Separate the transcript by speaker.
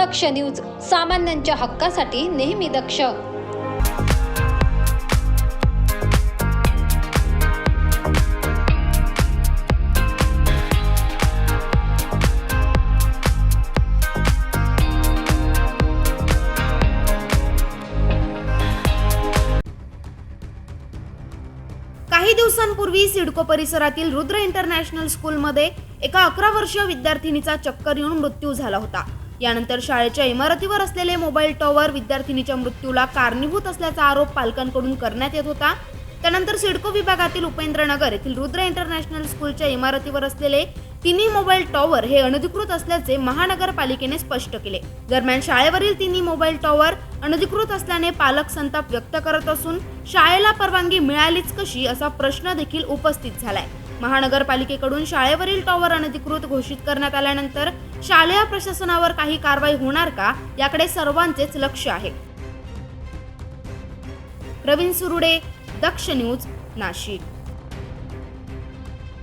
Speaker 1: दक्ष news सामान्यांच्या हक्कासाठी नेहमी दक्ष.
Speaker 2: काही दिवसांपूर्वी सिडको परिसरातील रुद्र इंटरनॅशनल स्कूलमध्ये एका अकरा वर्षीय विद्यार्थिनीचा चक्कर येऊन मृत्यू झाला होता. यानंतर शाळेच्या इमारतीवर असलेले मोबाईल टॉवर विद्यार्थिनीच्या मृत्यूला कारणीभूत असल्याचा आरोप पालकांकडून करण्यात येत होता. त्यानंतर सिडको विभागातील उपेंद्रनगर येथील रुद्र इंटरनॅशनल स्कूलच्या इमारतीवर असलेले तिन्ही मोबाईल टॉवर हे अनधिकृत असल्याचे महानगरपालिकेने स्पष्ट केले. दरम्यान शाळेवरील तिन्ही मोबाईल टॉवर अनधिकृत असल्याने पालक संताप व्यक्त करत असून शाळेला परवानगी मिळालीच कशी असा प्रश्न देखील उपस्थित झालाय. महानगरपालिकेकडून शाळेवरील टॉवर अनधिकृत घोषित करण्यात आल्यानंतर शालेय प्रशासनावर काही कारवाई होणार का? याकडे सर्वांचेच लक्ष आहे. प्रवीण सुरुडे दक्ष न्यूज नाशिक.